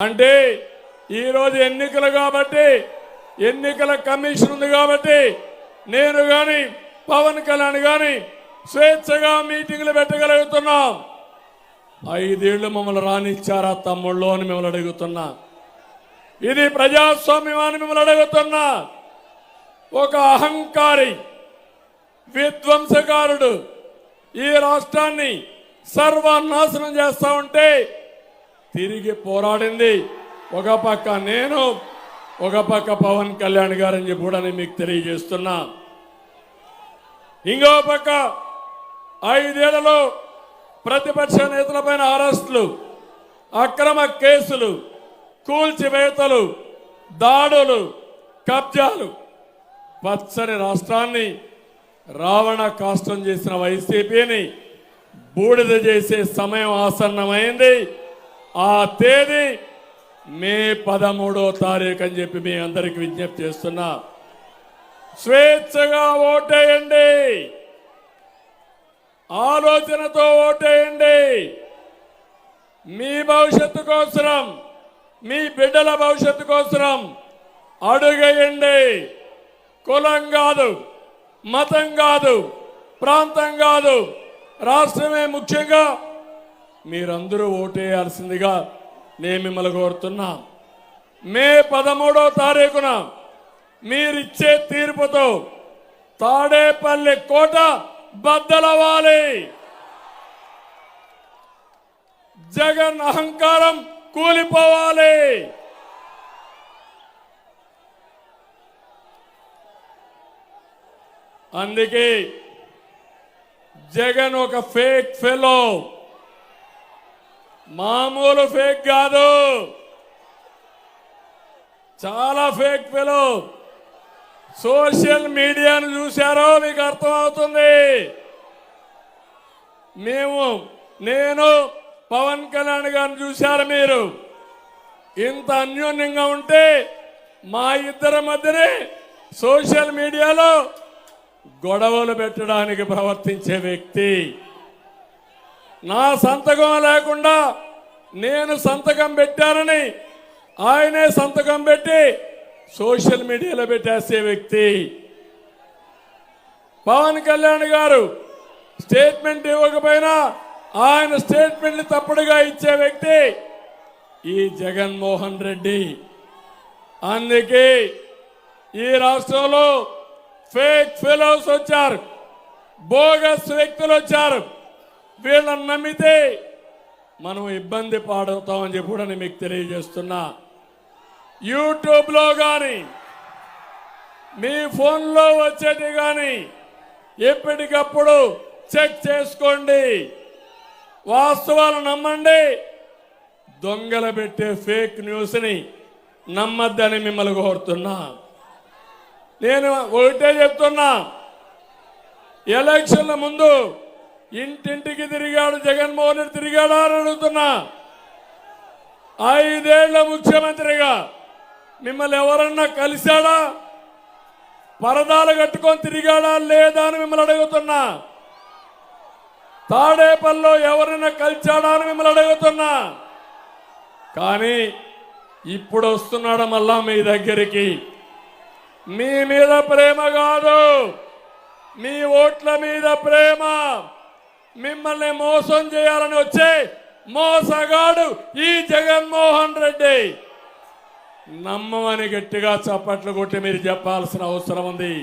అంటే ఈరోజు ఎన్నికలు కాబట్టి ఎన్నికల కమిషన్ ఉంది కాబట్టి నేను కానీ పవన్ కళ్యాణ్ కానీ స్వేచ్ఛగా మీటింగ్లు పెట్టగలుగుతున్నాం. ఐదేళ్ళు మమ్మల్ని రానిచ్చారా తమ్ముళ్ళు అని మిమ్మల్ని అడుగుతున్నా. ఇది ప్రజాస్వామ్యం అని మిమ్మల్ని అడుగుతున్నా. ఒక అహంకారి విధ్వంసకారుడు ఈ రాష్ట్రాన్ని సర్వనాశనం చేస్తా ఉంటే తిరిగి పోరాడింది. ఒక పక్క నేను ఒక పక్క పవన్ కళ్యాణ్ గారని చెప్పి కూడా నేను మీకు తెలియజేస్తున్నా. ఇంకో పక్క ఐదేళ్ళలో ప్రతిపక్ష నేతలపైన అరెస్టులు అక్రమ కేసులు కూల్చివేతలు దాడులు కబ్జాలు. పచ్చని రాష్ట్రాన్ని రావణ కాష్టం చేసిన వైసీపీని బూడిద చేసే సమయం ఆసన్నమైంది. ఆ తేదీ మే పదమూడో తారీఖు అని చెప్పి మీ అందరికి విజ్ఞప్తి చేస్తున్నా. స్వేచ్ఛగా ఓటేయండి. ఆలోచనతో ఓటేయండి. మీ భవిష్యత్తు కోసరం మీ బిడ్డల భవిష్యత్తు కోసరం అడుగేయండి. కులం కాదు మతం కాదు ప్రాంతం కాదు రాష్ట్రమే ముఖ్యంగా మీరందరూ ఓటేయాల్సిందిగా నేను మిమ్మల్ని కోరుతున్నా. మే పదమూడో తారీఖున మీరిచ్చే తీర్పుతో తాడేపల్లి కోట బద్దలవ్వాలి జగన్ అహంకారం కూలిపోవాలి. అందుకే జగన్ ఒక ఫేక్ ఫెలో. మామూలు ఫేక్ కాదు. చాలా ఫేక్ ఫెలో సోషల్ మీడియాను చూశారో మీకు అర్థమవుతుంది. మేము నేను పవన్ కళ్యాణ్ గారిని చూశారు మీరు. ఇంత అన్యోన్యంగా ఉంటే మా ఇద్దరి మధ్యనే సోషల్ మీడియాలో గొడవలు పెట్టడానికి ప్రవర్తించే వ్యక్తి. నా సంతకం లేకుండా నేను సంతకం పెట్టానని ఆయనే సంతకం పెట్టి సోషల్ మీడియాలో పెట్టేసే వ్యక్తి. పవన్ కళ్యాణ్ గారు స్టేట్మెంట్ ఇవ్వకపోయినా ఆయన స్టేట్మెంట్ తప్పుడుగా ఇచ్చే వ్యక్తి ఈ జగన్మోహన్ రెడ్డి. అందుకే ఈ రాష్ట్రంలో ఫేక్ ఫెలోస్ వచ్చారు. బోగస్ వ్యక్తులు వచ్చారు. వీళ్ళని నమ్మితే మనం ఇబ్బంది పాడవుతామని చెప్పి కూడా నేను మీకు తెలియజేస్తున్నా. యూట్యూబ్లో కానీ మీ ఫోన్లో వచ్చేది కానీ ఎప్పటికప్పుడు చెక్ చేసుకోండి. వాస్తవాలు నమ్మండి. దొంగల పెట్టే ఫేక్ న్యూస్ని నమ్మద్దని మిమ్మల్ని కోరుతున్నా. నేను ఒకటే చెప్తున్నా ఎలక్షన్ల ముందు ఇంటింటికి తిరిగాడు జగన్మోహన్ రెడ్డి తిరిగాడా అని అడుగుతున్నా. ఐదేళ్ళ ముఖ్యమంత్రిగా మిమ్మల్ని ఎవరన్నా కలిశాడా? పరదాలు కట్టుకొని తిరిగాడా లేదా అని మిమ్మల్ని అడుగుతున్నా. తాడేపల్లో ఎవరైనా కలిచాడా అని మిమ్మల్ని అడుగుతున్నా. కానీ ఇప్పుడు వస్తున్నాడు మళ్ళా మీ దగ్గరికి. మీ మీద ప్రేమ కాదు. మీ ఓట్ల మీద ప్రేమ. మిమ్మల్ని మోసం చేయాలని వచ్చే మోసగాడు ఈ జగన్మోహన్ రెడ్డి. నమ్మమని గట్టిగా చప్పట్లు కొట్టి మీరు చెప్పాల్సిన అవసరం ఉంది.